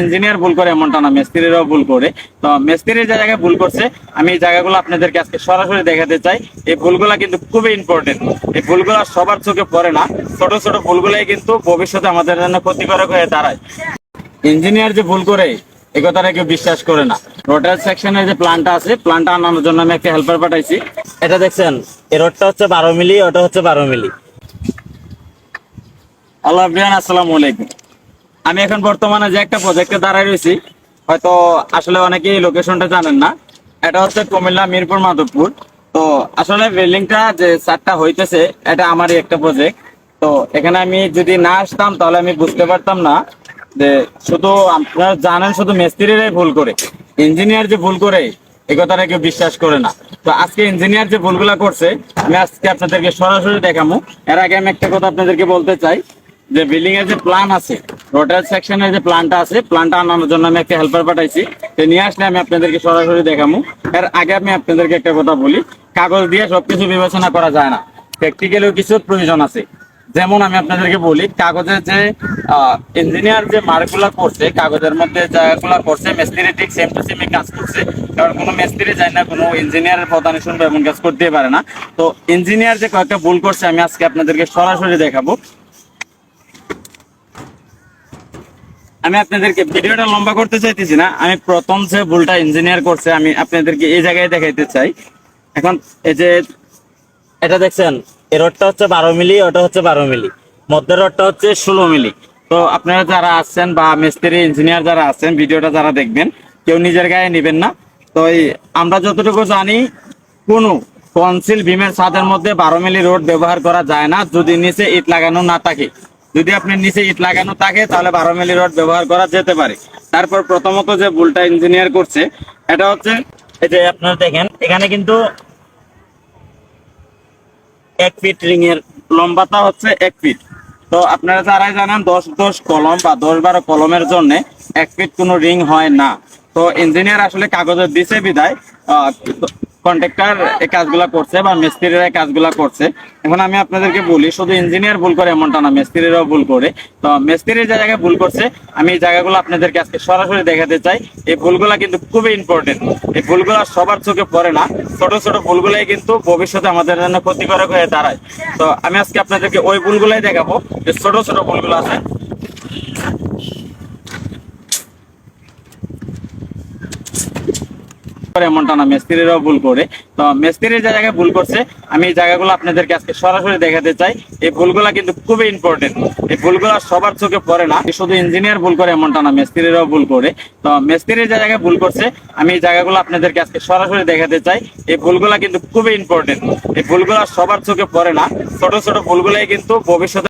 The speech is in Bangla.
ইঞ্জিনিয়ার ভুল করে এমনটা না, মিস্ত্রিরাও ভুল করে। তো মিস্ত্রির যে জায়গায় ভুল করছে, আমি এই জায়গাগুলো আপনাদেরকে আজকে সরাসরি দেখাতে চাই। এই ভুলগুলা কিন্তু খুবই ইম্পর্টেন্ট এই ভুলগুলা সবার চোখে পড়ে না। ছোট ছোট ভুলগুলাই কিন্তু ভবিষ্যতে আমাদের জন্য ক্ষতিকারক হয়ে দাঁড়ায়। ইঞ্জিনিয়ার যে ভুল করে এই কথাটা কেউ বিশ্বাস করে না। রোডার সেকশনের যে প্ল্যানটা আছে প্ল্যানটা আনানোর জন্য আমি একটা হেল্পার পাঠাইছি। এটা দেখছেন, এই রোডটা হচ্ছে বারো মিলি ওটা হচ্ছে বারো মিলি। আল্লাহ আসসালামু আলাইকুম। আমি এখন বর্তমানে যে একটা প্রজেক্টে দাঁড়ায় রয়েছি, হয়তো আসলে অনেকেই লোকেশনটা জানেন না। এটা হচ্ছে কুমিল্লা, মিরপুর, মাধবপুর। তো আসলে বিল্ডিংটা যে চারটা হইতেছে, এটা আমারই একটা প্রজেক্ট তো এখানে আমি যদি না আসতাম, তাহলে আমি বুঝতে পারতাম না যে শুধু আপনারা জানেন শুধু মিস্ত্রিরাই ভুল করে। ইঞ্জিনিয়ার যে ভুল করে এই কথাটা কেউ বিশ্বাস করে না। তো আজকে ইঞ্জিনিয়ার যে ভুলগুলা করছে, আমি আজকে আপনাদেরকে সরাসরি দেখাবো এর আগে আমি একটা কথা আপনাদেরকে বলতে চাই। যে বিল্ডিং এর যে প্ল্যান আছে রোটার সেকশনের যে প্ল্যানটা আছে প্ল্যানটা আনানোর জন্য আমি একটা হেল্পার পাঠাইছি। তো নিয়ে আসলে আমি আপনাদেরকে সরাসরি দেখাবো এর আগে আমি আপনাদেরকে একটা কথা বলি, কাগজ দিয়ে সবকিছু বিবেচনা করা যায় না। প্র্যাকটিক্যালও কিছু প্রয়োজন আছে। যেমন আমি আপনাদেরকে বলি, কাগজের যে ইঞ্জিনিয়ার যে মার্কগুলা করছে, কাগজের মধ্যে জায়গাগুলা করছে, মিস্ত্রি ঠিক সেম টু সেম কাজ করছে। কারণ কোনো মিস্ত্রি যায় না, কোনো ইঞ্জিনিয়ারের প্রধান শুনবে এমন কাজ করতে পারে না। তো ইঞ্জিনিয়ার যে কয়েকটা ভুল করছে, আমি আজকে আপনাদেরকে সরাসরি দেখাবো। আমি আপনাদেরকে ভিডিওটা লম্বা করতে চাইতেছি না। আমি প্রথম যে ভুলটা ইঞ্জিনিয়ার করছে, আমি আপনাদেরকে এই জায়গায় দেখাইতে চাই। এখন এই যে এটা দেখছেন, এই রোডটা হচ্ছে বারো মিলি, ওটা হচ্ছে বারো মিলি। মধ্যের রোডটা হচ্ছে ষোলো মিলি। তো আপনারা যারা আছেন বা মিস্ত্রি ইঞ্জিনিয়ার যারা আছেন, ভিডিওটা যারা দেখবেন, কেউ নিজের গায়ে নেবেন না। তো আমরা যতটুকু জানি, কোনো কনসিল বিমের ছাদের মধ্যে বারো মিলি রোড ব্যবহার করা যায় না, যদি নিচে ইট লাগানো না থাকে। যদি আপনি নিচে ইট লাগানো থাকে, তাহলে বারো মিলি রড ব্যবহার করা যেতে পারে। তারপর প্রথমত যে ভুলটা ইঞ্জিনিয়ার করছে, এটা হচ্ছে, এই যে আপনারা দেখেন, এখানে কিন্তু এক ফিট রিং এর লম্বাটা হচ্ছে এক ফিট তো আপনারা যারাই জানেন, দশ দশ কলম বা দশ বারো কলমের জন্য এক ফিট কোনো রিং হয় না। তো ইঞ্জিনিয়ার আসলে কাগজের দিছে বিদায় কন্ট্রাক্টর এই কাজগুলা করছে বা মিস্ত্রিরা এই কাজগুলা করছে। এখন আমি আপনাদেরকে বলি, শুধু ইঞ্জিনিয়ার ভুল করে এমনটা না, মিস্ত্রিরাও ভুল করে। তো মিস্ত্রির যে জায়গায় ভুল করছে, আমি এই জায়গাগুলো আপনাদেরকে আজকে সরাসরি দেখাতে চাই। এই ভুলগুলা কিন্তু খুবই ইম্পর্টেন্ট এই ভুলগুলা সবার চোখে পড়ে না। ছোট ছোট ভুলগুলাই কিন্তু ভবিষ্যতে আমাদের জন্য ক্ষতিকারক হয়ে দাঁড়ায়। তো আমি আজকে আপনাদেরকে ওই ভুলগুলাই দেখাবো, যে ছোট ছোট ভুলগুলো আছে। করে এমনটা না, মিস্ত্রিরাও ভুল করে। তো মিস্ত্রির যে জায়গায় ভুল করছে, আমি এই জায়গাগুলো আপনাদেরকে আজকে সরাসরি দেখাতে চাই। এই ভুলগুলা কিন্তু খুবই ইম্পর্টেন্ট এই ভুলগুলা সবার চোখে পড়ে না। শুধু ইঞ্জিনিয়ার ভুল করে এমনটা না, মিস্ত্রিরাও ভুল করে। তো মিস্ত্রির যে জায়গায় ভুল করছে, আমি এই জায়গাগুলো আপনাদেরকে আজকে সরাসরি দেখাতে চাই। এই ভুলগুলা কিন্তু খুবই ইম্পর্টেন্ট এই ভুলগুলা সবার চোখে পড়ে না। ছোট ছোট ভুলগুলাই কিন্তু ভবিষ্যতে